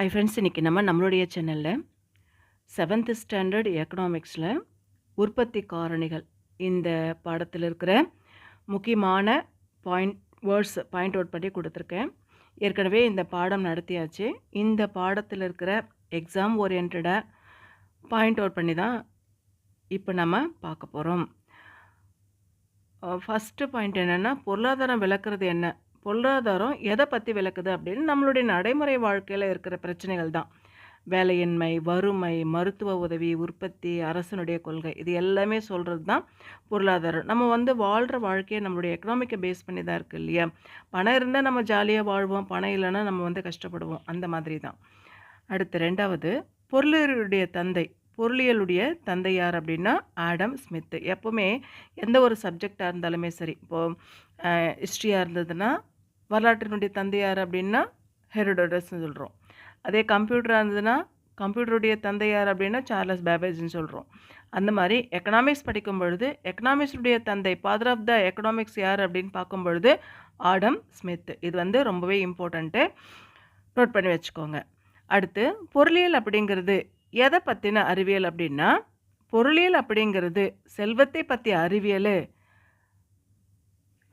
ஐ friends இன்றைக்கி நம்ம நம்மளுடைய சேனலில் செவன்த் ஸ்டாண்டர்ட் எக்கனாமிக்ஸில் உற்பத்தி காரணிகள் இந்த பாடத்தில் இருக்கிற முக்கியமான பாயிண்ட் வேர்ட்ஸ் பாயிண்ட் அவுட் பண்ணி கொடுத்துருக்கேன். ஏற்கனவே இந்த பாடம் நடத்தியாச்சு. இந்த பாடத்தில் இருக்கிற எக்ஸாம் ஓரியன்டாக பாயிண்ட் அவுட் பண்ணி தான் இப்போ நம்ம பார்க்க போகிறோம் ஃபஸ்ட்டு பாயிண்ட் என்னென்னா பொருளாதாரம் விளக்குறது என்ன? பொருளாதாரம் எதை பற்றி விளக்குது அப்படின்னு நம்மளுடைய நடைமுறை வாழ்க்கையில் இருக்கிற பிரச்சனைகள் தான். வேலையின்மை வறுமை மருத்துவ உதவி உற்பத்தி அரசனுடைய கொள்கை இது எல்லாமே சொல்கிறது தான் பொருளாதாரம். நம்ம வந்து வாழ்கிற வாழ்க்கையை நம்மளுடைய எக்கனாமிக்கை பேஸ் பண்ணி தான் இருக்குது இல்லையா? பணம் இருந்தால் நம்ம ஜாலியாக வாழ்வோம் பணம் இல்லைன்னா நம்ம வந்து கஷ்டப்படுவோம் அந்த மாதிரி தான். அடுத்து ரெண்டாவது பொருளியலுடைய தந்தை பொருளியலுடைய தந்தை யார் அப்படின்னா ஆடம் ஸ்மித்து. எப்போவுமே எந்த ஒரு சப்ஜெக்டாக இருந்தாலுமே சரி இப்போது ஹிஸ்ட்ரியாக இருந்ததுன்னா வரலாற்றினுடைய தந்தை யார் அப்படின்னா ஹெரோடோடஸ்னு சொல்கிறோம் அதே கம்ப்யூட்டராக இருந்ததுன்னா கம்ப்யூட்டருடைய தந்தை யார் அப்படின்னா சார்லஸ் பேபேஜ்னு சொல்கிறோம் அந்த மாதிரி எக்கனாமிக்ஸ் படிக்கும் பொழுது எக்கனாமிக்ஸுடைய தந்தை ஃபாதர் ஆஃப் த எக்கனாமிக்ஸ் யார் அப்படின்னு பார்க்கும் பொழுது ஆடம் ஸ்மித். இது வந்து ரொம்பவே இம்பார்ட்டண்ட்டு நோட் பண்ணி வச்சுக்கோங்க. அடுத்து பொருளியல் அப்படிங்கிறது எதை பற்றின அறிவியல் அப்படின்னா பொருளியல் அப்படிங்கிறது செல்வத்தை பற்றிய அறிவியல்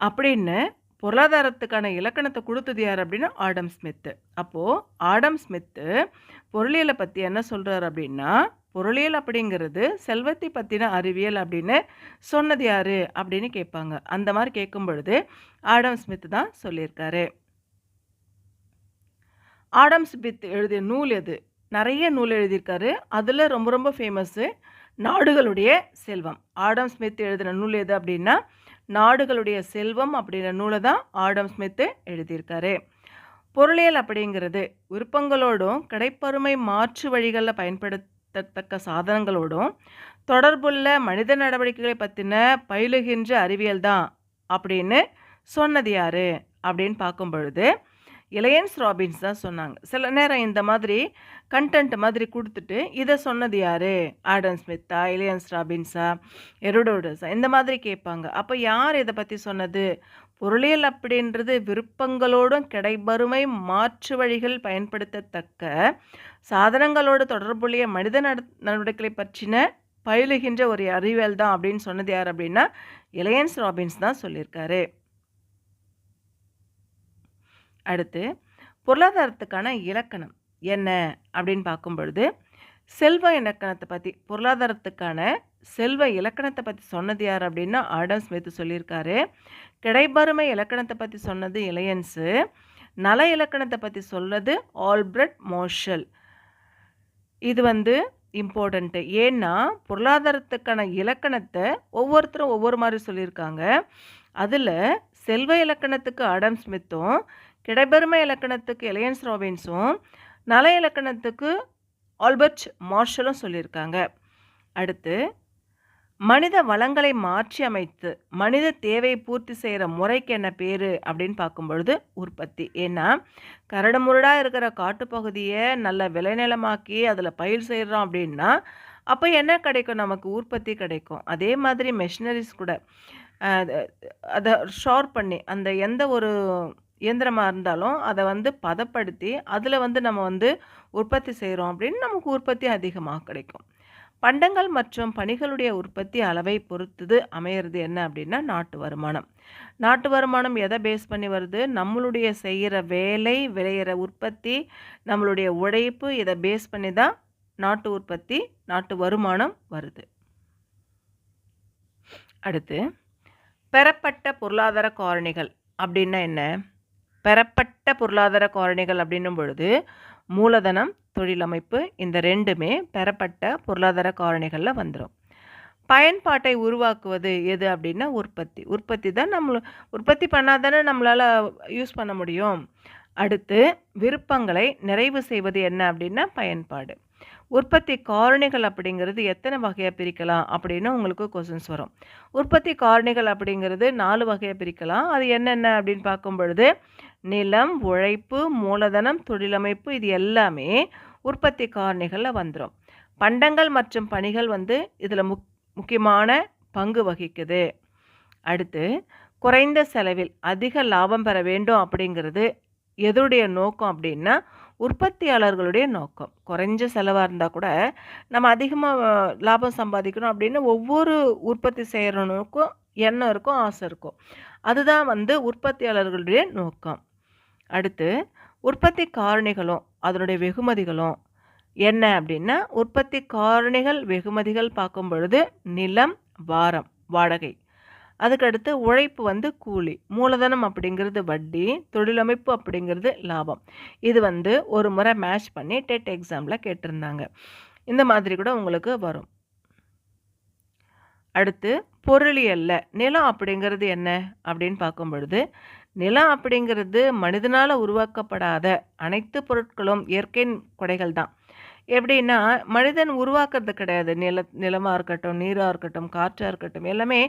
அப்படின்னு பொருளாதாரத்துக்கான இலக்கணத்தை கொடுத்தது யார் அப்படின்னா ஆடம் ஸ்மித்து. அப்போது ஆடம் ஸ்மித்து பொருளியலை பற்றி என்ன சொல்கிறார் அப்படின்னா பொருளியல் அப்படிங்கிறது செல்வத்தை பற்றின அறிவியல் அப்படின்னு சொன்னது யார் அப்படின்னு கேட்பாங்க. அந்த மாதிரி கேட்கும் பொழுது ஆடம் ஸ்மித் தான் சொல்லியிருக்காரு. ஆடம் ஸ்மித் எழுதிய நூல் எது? நிறைய நூல் எழுதியிருக்காரு. அதில் ரொம்ப ரொம்ப ஃபேமஸ்ஸு நாடுகளுடைய செல்வம். ஆடம் ஸ்மித் எழுதின நூல் எது அப்படின்னா நாடுகளுடைய செல்வம் அப்படின்ற நூலை தான் ஆடம் ஸ்மித்து எழுதியிருக்காரு. பொருளியல் அப்படிங்கிறது விருப்பங்களோடும் கடைப்பருமை மாற்று வழிகளில் பயன்படுத்தத்தக்க சாதனங்களோடும் தொடர்புள்ள மனித நடவடிக்கைகளை பற்றின பயிலுகின்ற அறிவியல் தான் அப்படின்னு சொன்னது யார்? அப்படின்னு பார்க்கும் பொழுது இளையன்ஸ் ராபின்ஸ் தான் சொன்னாங்க. சில நேரம் இந்த மாதிரி கண்டென்ட் மாதிரி கொடுத்துட்டு இதை சொன்னது யார்? ஆடன் ஸ்மித்தா இளையன்ஸ் ராபின்ஸா எருடோடஸா? இந்த மாதிரி கேட்பாங்க. அப்போ யார் இதை பற்றி சொன்னது? பொருளியல் அப்படின்றது விருப்பங்களோடும் கிடைபருமை மாற்று வழிகள் பயன்படுத்தத்தக்க சாதனங்களோடு தொடர்புடைய மனித நட நடவடிக்கைகளை பற்றின பயிலுகின்ற ஒரு அறிவியல் தான் அப்படின்னு சொன்னது யார் அப்படின்னா இளையன்ஸ் ராபின்ஸ் தான் சொல்லியிருக்காரு. அடுத்து பொருளாதாரத்துக்கான இலக்கணம் என்ன அப்படின்னு பார்க்கும் பொழுது செல்வ இலக்கணத்தை பற்றி பொருளாதாரத்துக்கான செல்வ இலக்கணத்தை பற்றி சொன்னது யார் அப்படின்னா ஆடம் ஸ்மித் சொல்லியிருக்காரு. கிடைபருமை இலக்கணத்தை பற்றி சொன்னது இளையன்ஸு நல இலக்கணத்தை பற்றி சொல்றது ஆல்பிரட் மோஷல் இது வந்து இம்பார்ட்டண்ட்டு ஏன்னா பொருளாதாரத்துக்கான இலக்கணத்தை ஒவ்வொருத்தரும் ஒவ்வொரு மாதிரி சொல்லியிருக்காங்க. அதில் செல்வ இலக்கணத்துக்கு ஆடம் ஸ்மித்தும் கிடைபெருமை இலக்கணத்துக்கு எலியன்ஸ் ராபின்ஸும் நல இலக்கணத்துக்கு ஆல்பர்ட் மார்ஷலும் சொல்லியிருக்காங்க. அடுத்து மனித வளங்களை மாற்றி அமைத்து மனித தேவையை பூர்த்தி செய்கிற முறைக்கு என்ன பேர் அப்படின்னு பார்க்கும்பொழுது உற்பத்தி. ஏன்னா கரடு முரடாக இருக்கிற காட்டுப்பகுதியை நல்ல விளைநிலமாக்கி அதில் பயிர் செய்கிறோம் அப்படின்னா அப்போ என்ன கிடைக்கும்? நமக்கு உற்பத்தி கிடைக்கும். அதே மாதிரி மெஷினரிஸ் கூட அதை ஷார்ப் பண்ணி அந்த எந்த ஒரு இயந்திரமாக இருந்தாலும் அதை வந்து பதப்படுத்தி அதில் வந்து நம்ம வந்து உற்பத்தி செய்கிறோம் அப்படின்னு நமக்கு உற்பத்தி அதிகமாக கிடைக்கும். பண்டங்கள் மற்றும் பணிகளுடைய உற்பத்தி அளவை பொறுத்தது அமையிறது என்ன அப்படின்னா நாட்டு வருமானம். நாட்டு வருமானம் எதை பேஸ் பண்ணி வருது? நம்மளுடைய செய்கிற வேலை விளையிற உற்பத்தி நம்மளுடைய உழைப்பு இதை பேஸ் பண்ணி தான் நாட்டு உற்பத்தி நாட்டு வருமானம் வருது. அடுத்து பெறப்பட்ட பொருளாதார காரணிகள் அப்படின்னா என்ன? பெறப்பட்ட பொருளாதார காரணிகள் அப்படின்னும் பொழுது மூலதனம் தொழிலமைப்பு இந்த ரெண்டுமே பெறப்பட்ட பொருளாதார காரணிகளில் வந்துடும் பயன்பாட்டை உருவாக்குவது எது அப்படின்னா உற்பத்தி. உற்பத்தி தான் நம்ம உற்பத்தி பண்ணால் தானே நம்மளால் யூஸ் பண்ண முடியும். அடுத்து விருப்பங்களை நிறைவு செய்வது என்ன அப்படின்னா பயன்பாடு. உற்பத்தி காரணிகள் அப்படிங்கிறது எத்தனை வகையாக பிரிக்கலாம் அப்படின்னு உங்களுக்கு கொஸ்டின்ஸ் வரும். உற்பத்தி காரணிகள் அப்படிங்கிறது நாலு வகையாக பிரிக்கலாம். அது என்னென்ன அப்படின்னு பார்க்கும் பொழுது நிலம் உழைப்பு மூலதனம் தொழிலமைப்பு இது எல்லாமே உற்பத்தி காரணிகளில் வந்துடும் பண்டங்கள் மற்றும் பணிகள் வந்து இதில் முக் முக்கியமான பங்கு வகிக்குது அடுத்து குறைந்த செலவில் அதிக லாபம் பெற வேண்டும் அப்படிங்கிறது எதோடைய நோக்கம் அப்படின்னா உற்பத்தியாளர்களுடைய நோக்கம். குறைஞ்ச செலவாக இருந்தால் கூட, நம்ம அதிகமாக லாபம் சம்பாதிக்கணும் அப்படின்னு ஒவ்வொரு உற்பத்தி செய்கிறவனுக்கும் எண்ணம் இருக்கும், ஆசை இருக்கும். அதுதான் வந்து உற்பத்தியாளர்களுடைய நோக்கம். அடுத்து உற்பத்தி காரணிகளும், அதனுடைய வெகுமதிகளும் என்ன அப்படின்னா, உற்பத்தி காரணிகள், வெகுமதிகள் பார்க்கும் பொழுது நிலம், வாரம், வாடகை. அதுக்கடுத்து உழைப்பு வந்து கூலி. மூலதனம் அப்படிங்கிறது வட்டி, தொழிலமைப்பு அப்படிங்கிறது லாபம். இது வந்து ஒரு முறை மேட்ச் பண்ணி டெட் எக்ஸாமில் கேட்டிருந்தாங்க. இந்த மாதிரி கூட உங்களுக்கு வரும். அடுத்து பொருளியல்ல, நிலம் அப்படிங்கிறது என்ன அப்படின்னு பார்க்கும் பொழுது, நிலம் அப்படிங்கிறது மனிதனால் உருவாக்கப்படாத அனைத்து பொருட்களும் இயற்கையின் கொடைகள் தான். எப்படின்னா, மனிதன் உருவாக்குறது கிடையாது. நில நிலமாக இருக்கட்டும், நீராக இருக்கட்டும், காற்றாக இருக்கட்டும், எல்லாமே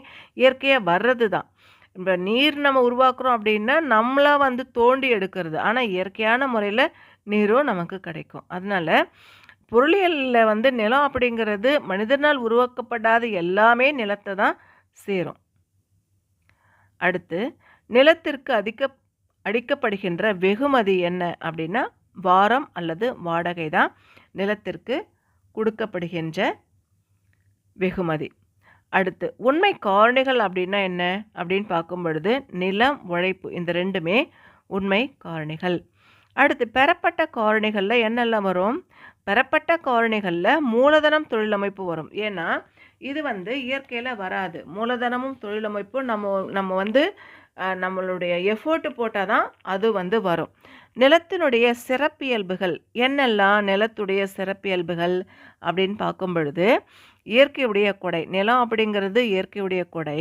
இயற்கையாக வர்றது தான். இப்போ நீர் நம்ம உருவாக்குறோம் அப்படின்னா, நம்மளாக வந்து தோண்டி எடுக்கிறது. ஆனால் இயற்கையான முறையில் நீரும் நமக்கு கிடைக்கும். அதனால பொருளியலில் வந்து நிலம் அப்படிங்கிறது மனிதனால் உருவாக்கப்படாத எல்லாமே நிலத்தை தான் சேரும். அடுத்து நிலத்திற்கு அதிக அடிக்கப்படுகின்ற வெகுமதி என்ன அப்படின்னா, வாரம் அல்லது வாடகை தான் நிலத்திற்கு கொடுக்கப்படுகின்ற வெகுமதி. அடுத்து உண்மை காரணிகள் அப்படின்னா என்ன அப்படின்னு பார்க்கும் பொழுது, நிலம், உழைப்பு இந்த ரெண்டுமே உண்மை காரணிகள். அடுத்து பெறப்பட்ட காரணிகளில் என்னெல்லாம் வரும்? பெறப்பட்ட காரணிகளில் மூலதனம், தொழிலமைப்பு வரும். ஏன்னா, இது வந்து இயற்கையில் வராது. மூலதனமும், தொழிலமைப்பும் நம்ம நம்ம வந்து நம்மளுடைய எஃபோர்ட்டு போட்டால் தான் அது வந்து வரும். நிலத்தினுடைய சிறப்பியல்புகள் என்னெல்லாம் நிலத்துடைய சிறப்பியல்புகள் அப்படின்னு பார்க்கும் பொழுது, இயற்கையுடைய கொடை. நிலம் அப்படிங்கிறது இயற்கையுடைய கொடை.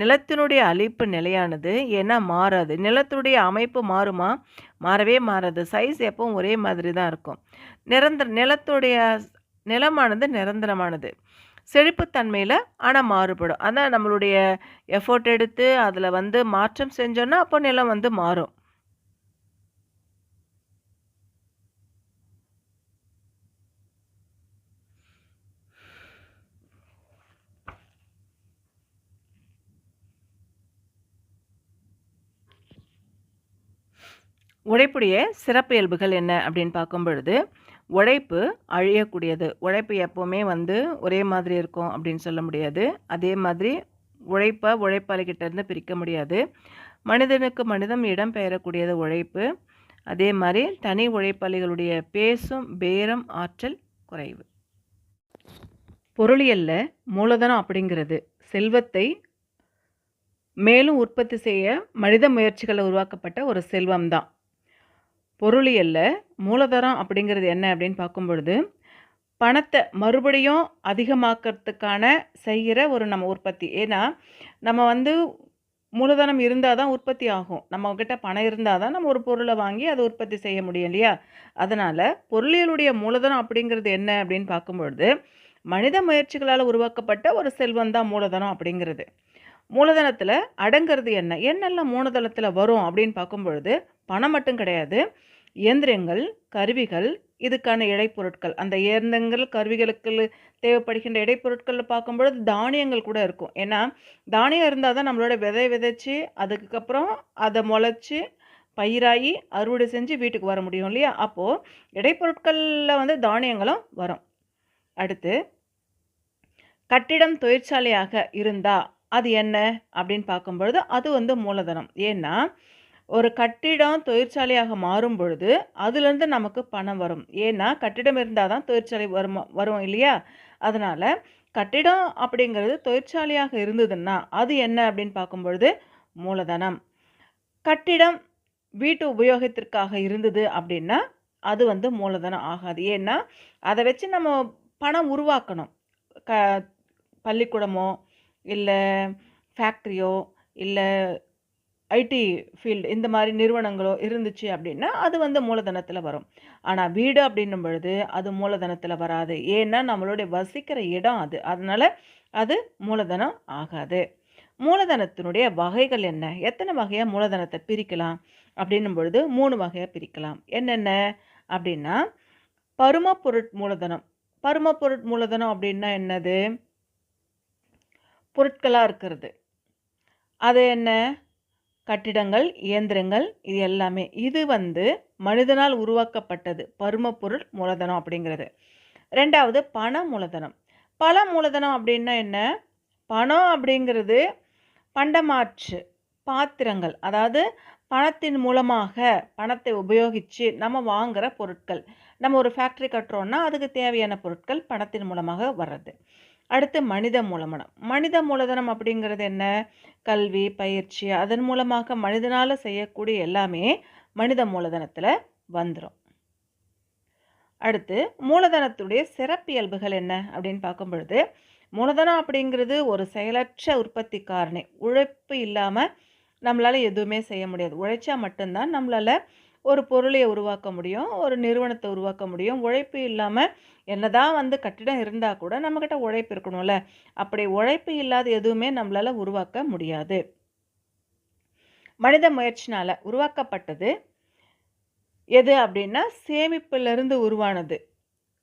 நிலத்தினுடைய அழிப்பு நிலையானது. ஏன்னா மாறாது. நிலத்துடைய அமைப்பு மாறுமா? மாறவே மாறாது. சைஸ் எப்பவும் ஒரே மாதிரி தான் இருக்கும். நிரந்தர நிலத்துடைய நிலமானது நிரந்தரமானது. செழிப்புத்தன்மையில் ஆனால் மாறுபடும். அதான் நம்மளுடைய எஃபோர்ட் எடுத்து அதில் வந்து மாற்றம் செஞ்சோன்னா அப்போ நிலம் வந்து மாறும். உழைப்புடைய சிறப்பியல்புகள் என்ன அப்படின்னு பார்க்கும் பொழுது, உழைப்பு அழியக்கூடியது. உழைப்பு எப்போவுமே வந்து ஒரே மாதிரி இருக்கும் அப்படின்னு சொல்ல முடியாது. அதே மாதிரி உழைப்பை உழைப்பாளிகிட்டேருந்து பிரிக்க முடியாது. மனிதனுக்கு மனிதம் இடம் பெயரக்கூடியது உழைப்பு. அதே மாதிரி தனி உழைப்பாளிகளுடைய பேசும் பேரம் ஆற்றல் குறைவு. பொருளியல்ல மூலதனம் அப்படிங்கிறது செல்வத்தை மேலும் உற்பத்தி செய்ய மனித முயற்சிகளை உருவாக்கப்பட்ட ஒரு செல்வம் தான். பொருளியல்ல மூலதனம் அப்படிங்கிறது என்ன அப்படின்னு பார்க்கும் பொழுது, மறுபடியும் அதிகமாக்கிறதுக்கான செய்கிற ஒரு நம்ம உற்பத்தி. ஏன்னா, நம்ம வந்து மூலதனம் இருந்தால் தான் உற்பத்தி ஆகும். நம்மக்கிட்ட பணம் இருந்தால் தான் நம்ம ஒரு பொருளை வாங்கி அதை உற்பத்தி செய்ய முடியும் இல்லையா? அதனால் பொருளியலுடைய மூலதனம் அப்படிங்கிறது என்ன அப்படின்னு பார்க்கும் பொழுது, மனித முயற்சிகளால் உருவாக்கப்பட்ட ஒரு செல்வம் தான் மூலதனம் அப்படிங்கிறது. மூலதனத்தில் அடங்குறது என்ன? என்னெல்லாம் மூலதனத்தில் வரும் அப்படின்னு பார்க்கும் பொழுது, பணம் மட்டும் கிடையாது. இயந்திரங்கள், கருவிகள், இதுக்கான இடைப்பொருட்கள். அந்த இயந்திரங்கள், கருவிகளுக்கு தேவைப்படுகின்ற இடைப்பொருட்கள்ல பார்க்கும்பொழுது தானியங்கள் கூட இருக்கும். ஏன்னா, தானியம் இருந்தால் தான் நம்மளோட விதை விதைச்சி அதுக்கப்புறம் அதை முளைச்சி பயிராகி, அறுவடை செஞ்சு வீட்டுக்கு வர முடியும் இல்லையா? அப்போது இடைப்பொருட்களில் வந்து தானியங்களும் வரும். அடுத்து கட்டிடம் தொழிற்சாலையாக இருந்தா, அது என்ன அப்படின்னு பார்க்கும்பொழுது அது வந்து மூலதனம். ஏன்னா, ஒரு கட்டிடம் தொழிற்சாலையாக மாறும் பொழுது, அதுலேருந்து நமக்கு பணம் வரும். ஏன்னா, கட்டிடம் இருந்தால் தான் தொழிற்சாலை வரும் வரும் இல்லையா? அதனால் கட்டிடம் அப்படிங்கிறது தொழிற்சாலையாக இருந்ததுன்னா, அது என்ன அப்படின்னு பார்க்கும்பொழுது மூலதனம். கட்டிடம் வீட்டு உபயோகத்திற்காக இருந்தது அப்படின்னா, அது வந்து மூலதனம் ஆகாது. ஏன்னா, அதை வச்சு நம்ம பணம் உருவாக்கணும். க பள்ளிக்கூடமோ, இல்லை ஃபேக்ட்ரியோ இல்லை ஐடி ஃபீல்டு இந்த மாதிரி நிறுவனங்களோ இருந்துச்சு அப்படின்னா, அது வந்து மூலதனத்தில் வரும். ஆனால் வீடு அப்படின்னும் பொழுது, அது மூலதனத்தில் வராது. ஏன்னா, நம்மளுடைய வசிக்கிற இடம் அது. அதனால் அது மூலதனம் ஆகாது. மூலதனத்தினுடைய வகைகள் என்ன? எத்தனை வகையாக மூலதனத்தை பிரிக்கலாம்? அப்படின்னும் பொழுது மூணு வகையாக பிரிக்கலாம். என்னென்ன அப்படின்னா, பருமப்பொருட் மூலதனம். பருமப்பொருட் மூலதனம் அப்படின்னா என்னது? பொருட்களாக இருக்கிறது. அது என்ன? கட்டிடங்கள் இயந்திரங்கள் இது எல்லாமே. இது வந்து மனிதனால் உருவாக்கப்பட்டது. பருமப்பொருள் மூலதனம் அப்படிங்கிறது. ரெண்டாவது பண மூலதனம். பல மூலதனம் அப்படின்னா என்ன? பணம் அப்படிங்கிறது பண்டமாற்று பாத்திரங்கள். அதாவது பணத்தின் மூலமாக பணத்தை உபயோகித்து நம்ம வாங்குகிற பொருட்கள். நம்ம ஒரு ஃபேக்ட்ரி கட்டுறோன்னா அதுக்கு தேவையான பொருட்கள் பணத்தின் மூலமாக வர்றது. அடுத்து மனித மூலமனம். மனித மூலதனம் அப்படிங்கிறது என்ன? கல்வி பயிற்சி அதன் மூலமாக மனிதனால் செய்யக்கூடிய எல்லாமே மனித மூலதனத்தில் வந்துடும் அடுத்து மூலதனத்துடைய சிறப்பியல்புகள் என்ன அப்படின்னு பார்க்கும் பொழுது மூலதனம் அப்படிங்கிறது ஒரு செயலற்ற உற்பத்தி காரணி. உழைப்பு இல்லாமல் நம்மளால் எதுவுமே செய்ய முடியாது. உழைச்சா மட்டும்தான் நம்மளால் ஒரு பொருளையை உருவாக்க முடியும் ஒரு நிறுவனத்தை உருவாக்க முடியும். உழைப்பு இல்லாமல் என்னதான் வந்து கட்டிடம் இருந்தால் கூட நம்மக்கிட்ட உழைப்பு இருக்கணும்ல. அப்படி உழைப்பு இல்லாத எதுவுமே நம்மளால் உருவாக்க முடியாது. மனித முயற்சினால் உருவாக்கப்பட்டது எது அப்படின்னா சேமிப்பிலிருந்து உருவானது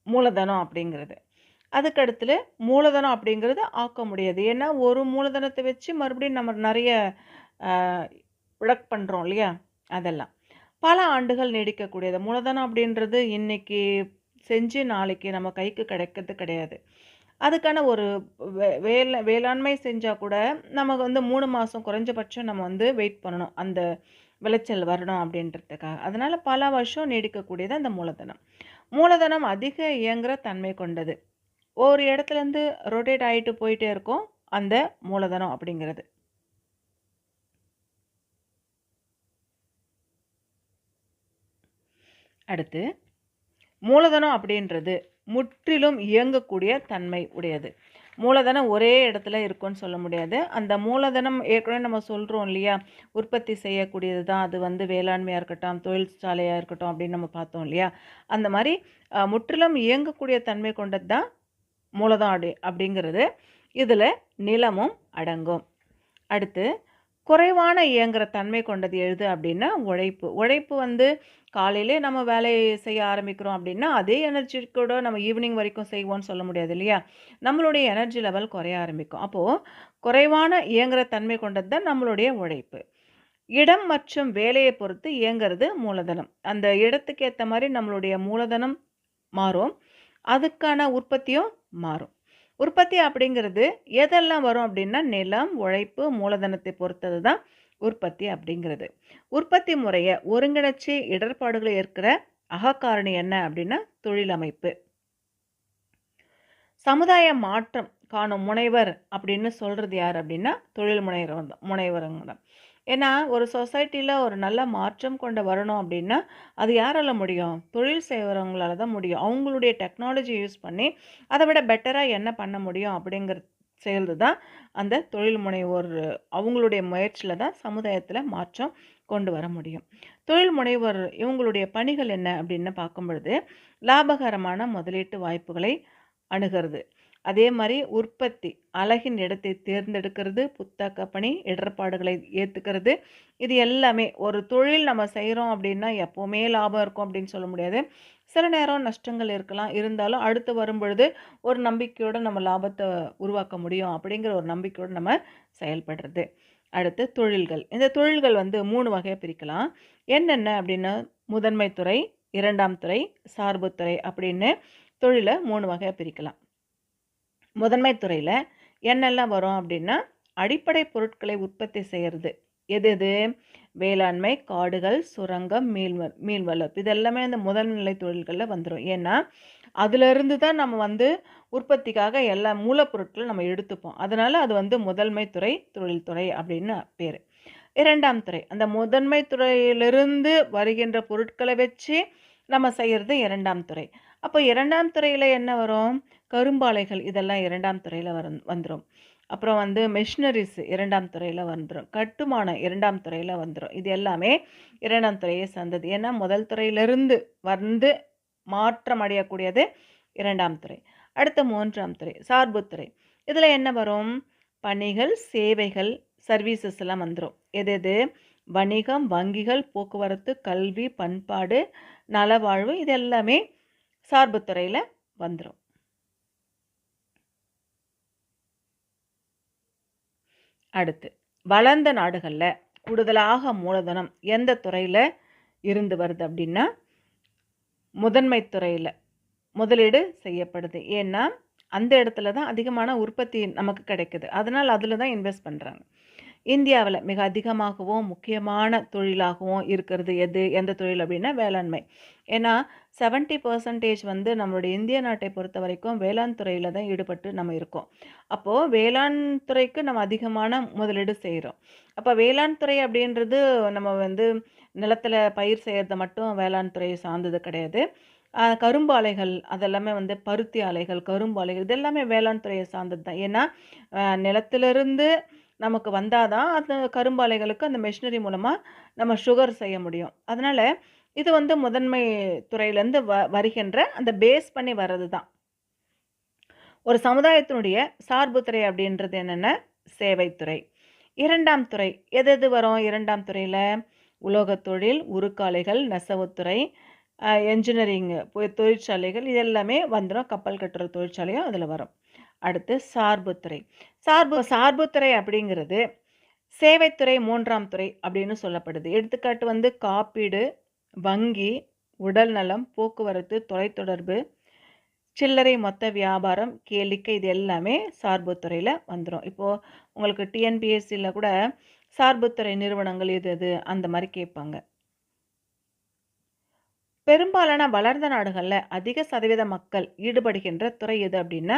மூலதனம் அப்படிங்கிறது. அதுக்கடுத்துல மூலதனம் அப்படிங்கிறது ஆக்க முடியாது. ஏன்னா ஒரு மூலதனத்தை வச்சு மறுபடியும் நம்ம நிறைய ப்ரொடக்ட் பண்ணுறோம் இல்லையா? அதெல்லாம். பல ஆண்டுகள் நீடிக்கக்கூடியது. மூலதனம் அப்படின்றது இன்றைக்கி செஞ்சு நாளைக்கு நம்ம கைக்கு கிடைக்கிறது கிடையாது. அதுக்கான ஒரு வே வேலை வேளாண்மை செஞ்சால் கூட நமக்கு வந்து மூணு மாதம் குறைஞ்சபட்சம் நம்ம வந்து வெயிட் பண்ணணும். அந்த விளைச்சல் வரணும் அப்படின்றதுக்காக. அதனால் பல வருஷம் நீடிக்கக்கூடியது அந்த மூலதனம். மூலதனம் அதிக இயங்குகிற தன்மை கொண்டது. ஒரு இடத்துலேருந்து ரொட்டேட் ஆகிட்டு போயிட்டே இருக்கும் அந்த மூலதனம் அப்படிங்கிறது. அடுத்து மூலதனம் அப்படின்றது முற்றிலும் இயங்கக்கூடிய தன்மை உடையது. மூலதனம் ஒரே இடத்துல இருக்கும்னு சொல்ல முடியாது. அந்த மூலதனம் ஏற்கனவே நம்ம சொல்கிறோம் இல்லையா? உற்பத்தி செய்யக்கூடியது தான் அது வந்து வேளாண்மையாக இருக்கட்டும் தொழிற்சாலையாக இருக்கட்டும் அப்படின்னு நம்ம பார்த்தோம் இல்லையா? அந்த மாதிரி முற்றிலும் இயங்கக்கூடிய தன்மை கொண்டது தான் மூலதனம் அப்படி அப்படிங்கிறது. இதில் நிலமும் அடங்கும். அடுத்து குறைவான இயங்குற தன்மை கொண்டது எழுது அப்படின்னா உழைப்பு. உழைப்பு வந்து காலையிலே நம்ம வேலையை செய்ய ஆரம்பிக்கிறோம் அப்படின்னா அதே எனர்ஜி கூட நம்ம ஈவினிங் வரைக்கும் செய்வோம்னு சொல்ல முடியாது இல்லையா? நம்மளுடைய எனர்ஜி லெவல் குறைய ஆரம்பிக்கும். அப்போது குறைவான இயங்குற தன்மை கொண்டது தான் நம்மளுடைய உழைப்பு. இடம் மற்றும் வேலையை பொறுத்து இயங்குறது மூலதனம். அந்த இடத்துக்கு ஏற்ற மாதிரி நம்மளுடைய மூலதனம் மாறும். அதுக்கான உற்பத்தியும் மாறும். உற்பத்தி அப்படிங்கிறது எதெல்லாம் வரும் அப்படின்னா நிலம் உழைப்பு மூலதனத்தை பொறுத்தது தான் உற்பத்தி அப்படிங்கிறது. உற்பத்தி முறையை ஒருங்கிணைச்சி இடர்பாடுகளை இருக்கிற அகக்காரணி என்ன அப்படின்னா தொழிலமைப்பு. சமுதாய மாற்றம் காணும் முனைவர் அப்படின்னு சொல்கிறது யார் அப்படின்னா தொழில் முனைவர் முனைவருங்க தான். ஏன்னா ஒரு சொசைட்டியில் ஒரு நல்ல மாற்றம் கொண்டு வரணும் அப்படின்னா அது யாரால் முடியும்? தொழில் செய்கிறவங்களால தான் முடியும். அவங்களுடைய டெக்னாலஜி யூஸ் பண்ணி அதை விட பெட்டராக என்ன பண்ண முடியும் அப்படிங்கிற செயல்து தான் அந்த தொழில் முனைவோர் அவங்களுடைய முயற்சியில் தான் சமுதாயத்தில் மாற்றம் கொண்டு வர முடியும். தொழில் முனைவோர் இவங்களுடைய பணிகள் என்ன அப்படின்னு பார்க்கும் பொழுது லாபகரமான முதலீட்டு வாய்ப்புகளை அணுகிறது. அதே மாதிரி உற்பத்தி அழகின் இடத்தை தேர்ந்தெடுக்கிறது புத்தாக்க பணி இடர்பாடுகளை ஏற்றுக்கிறது இது எல்லாமே ஒரு தொழில் நம்ம செய்கிறோம் அப்படின்னா எப்போவுமே லாபம் இருக்கும் அப்படின்னு சொல்ல முடியாது. சில நேரம் நஷ்டங்கள் இருக்கலாம். இருந்தாலும் அடுத்து வரும்பொழுது ஒரு நம்பிக்கையோடு நம்ம லாபத்தை உருவாக்க முடியும் அப்படிங்கிற ஒரு நம்பிக்கையோடு நம்ம செயல்படுறது. அடுத்து தொழில்கள். இந்த தொழில்கள் வந்து மூணு வகையாக பிரிக்கலாம். என்னென்ன அப்படின்னா முதன்மை துறை இரண்டாம் துறை சார்புத்துறை அப்படின்னு தொழிலை மூணு வகையாக பிரிக்கலாம். முதன்மை துறையில் என்னெல்லாம் வரும் அப்படின்னா அடிப்படை பொருட்களை உற்பத்தி செய்கிறது எது எது? வேளாண்மை காடுகள் சுரங்கம் மீள்வ மீள்வளர்ப்பு இதெல்லாமே அந்த முதல்நிலை தொழில்களில் வந்துடும் ஏன்னா அதிலிருந்து தான் நம்ம வந்து உற்பத்திக்காக எல்லா மூலப்பொருட்களும் நம்ம எடுத்துப்போம். அதனால் அது வந்து முதன்மை துறை தொழில்துறை அப்படின்னு பேர். இரண்டாம் துறை. அந்த முதன்மை துறையிலிருந்து வருகின்ற பொருட்களை வச்சு நம்ம செய்கிறது இரண்டாம் துறை. அப்போ இரண்டாம் துறையில் என்ன வரும்? கரும்பாலைகள் இதெல்லாம் இரண்டாம் துறையில் வர வந்துடும் அப்புறம் வந்து மெஷினரிஸ் இரண்டாம் துறையில் வந்துடும் கட்டுமானம் இரண்டாம் துறையில் வந்துடும் இது எல்லாமே இரண்டாம் துறையை சார்ந்தது. ஏன்னா முதல் துறையிலிருந்து வந்து மாற்றம் அடையக்கூடியது இரண்டாம் துறை. அடுத்த மூன்றாம் துறை சார்புத்துறை இதில் என்ன வரும்? பணிகள் சேவைகள் சர்வீசஸ் எல்லாம் வந்துடும் எது எது? வணிகம் வங்கிகள் போக்குவரத்து கல்வி பண்பாடு நலவாழ்வு இது எல்லாமே சார்புத்துறையில் வந்துடும் அடுத்து வளர்ந்த நாடுகளில் கூடுதலாக மூலதனம் எந்த துறையில் இருந்து வருது அப்படின்னா முதன்மை துறையில் முதலீடு செய்யப்படுது. ஏன்னா அந்த இடத்துல தான் அதிகமான உற்பத்தி நமக்கு கிடைக்குது. அதனால் அதில் தான் இன்வெஸ்ட் பண்ணுறாங்க இந்தியாவில் மிக அதிகமாகவும் முக்கியமான தொழிலாகவும் இருக்கிறது எது? எந்த தொழில் அப்படின்னா வேளாண்மை. ஏன்னா செவன்ட்டி பர்சன்டேஜ் வந்து நம்மளுடைய இந்திய நாட்டை பொறுத்த வரைக்கும் வேளாண் துறையில் தான் ஈடுபட்டு நம்ம இருக்கோம். அப்போது வேளாண் துறைக்கு நம்ம அதிகமான முதலீடு செய்கிறோம் அப்போ வேளாண் துறை அப்படின்றது நம்ம வந்து நிலத்தில் பயிர் செய்கிறத மட்டும் வேளாண் துறையை சார்ந்தது கிடையாது. கரும்பு ஆலைகள் அதெல்லாமே வந்து பருத்தி ஆலைகள் கரும்பு ஆலைகள் இதெல்லாமே வேளாண் துறையை சார்ந்தது தான். ஏன்னா நிலத்திலிருந்து நமக்கு வந்தால் தான் அந்த கரும்பாலைகளுக்கு அந்த மெஷினரி மூலமாக நம்ம சுகர் செய்ய முடியும். அதனால் இது வந்து முதன்மை துறையிலேருந்து வ வருகின்ற அந்த பேஸ் பண்ணி வர்றது தான். ஒரு சமுதாயத்தினுடைய சார்புத்துறை அப்படின்றது என்னென்ன? சேவைத்துறை இரண்டாம் துறை எது எது வரும் இரண்டாம் துறையில்? உலோகத் தொழில் உருக்காலைகள் நெசவுத்துறை என்ஜினியரிங் தொழிற்சாலைகள் இது எல்லாமே வந்துடும் கப்பல் கட்டுற தொழிற்சாலையும் அதில் வரும். அடுத்து சார்புத்துறை சார்பு சார்புத்துறை அப்படிங்கிறது சேவைத்துறை மூன்றாம் துறை அப்படின்னு சொல்லப்படுது. எடுத்துக்காட்டு வந்து காப்பீடு வங்கி உடல்நலம் போக்குவரத்து தொலைத்தொடர்பு சில்லறை மொத்த வியாபாரம் கேளிக்கை இது எல்லாமே சார்புத்துறையில் வந்துடும் இப்போது உங்களுக்கு டிஎன்பிஎஸ்சியில் கூட சார்புத்துறை நிறுவனங்கள் எது எது அந்த மாதிரி கேட்பாங்க. பெரும்பாலான வளர்ந்த நாடுகளில் அதிக சதவீத மக்கள் ஈடுபடுகின்ற துறை எது அப்படின்னா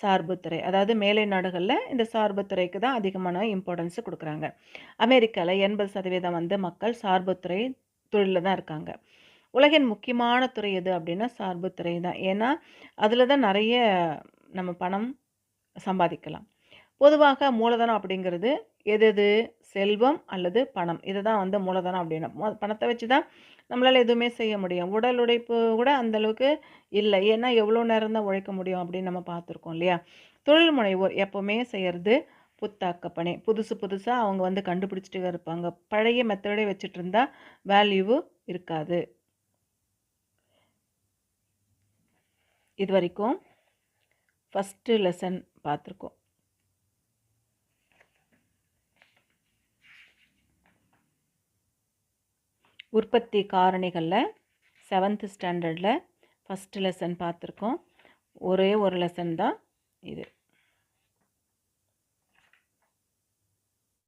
சார்புத்துறை அதாவது மேலை நாடுகளில் இந்த சார்புத்துறைக்கு தான் அதிகமான இம்பார்ட்டன்ஸ் கொடுக்குறாங்க. அமெரிக்காவில் எண்பது சதவீதம் வந்து மக்கள் சார்புத்துறை தொழிலில் தான் இருக்காங்க. உலகின் முக்கியமான துறை எது அப்படின்னா சார்புத்துறை தான். ஏன்னா அதில் தான் நிறைய நம்ம பணம் சம்பாதிக்கலாம். பொதுவாக மூலதனம் அப்படிங்கிறது எது எது? செல்வம் அல்லது பணம். இதை தான் வந்து மூலதனம் அப்படின்னா பணத்தை வச்சு தான் நம்மளால் எதுவுமே செய்ய முடியும். உடல் உழைப்பு கூட அந்தளவுக்கு இல்லை. ஏன்னா எவ்வளோ நேரம் தான் உழைக்க முடியும் அப்படின்னு நம்ம பார்த்துருக்கோம் இல்லையா? தொழில் முனைவோர் எப்போவுமே செய்கிறது புத்தாக்க பணி. புதுசு புதுசாக அவங்க வந்து கண்டுபிடிச்சிட்டு இருப்பாங்க. பழைய மெத்தடே வச்சுட்டு இருந்தால் வேல்யூ இருக்காது. இது வரைக்கும் ஃபஸ்ட்டு லெசன் பார்த்துருக்கோம். உற்பத்தி காரணிகளில் செவன்த்து ஸ்டாண்டர்டில் ஃபஸ்ட்டு லெசன் பார்த்துருக்கோம். ஒரே ஒரு லெசன் தான் இது.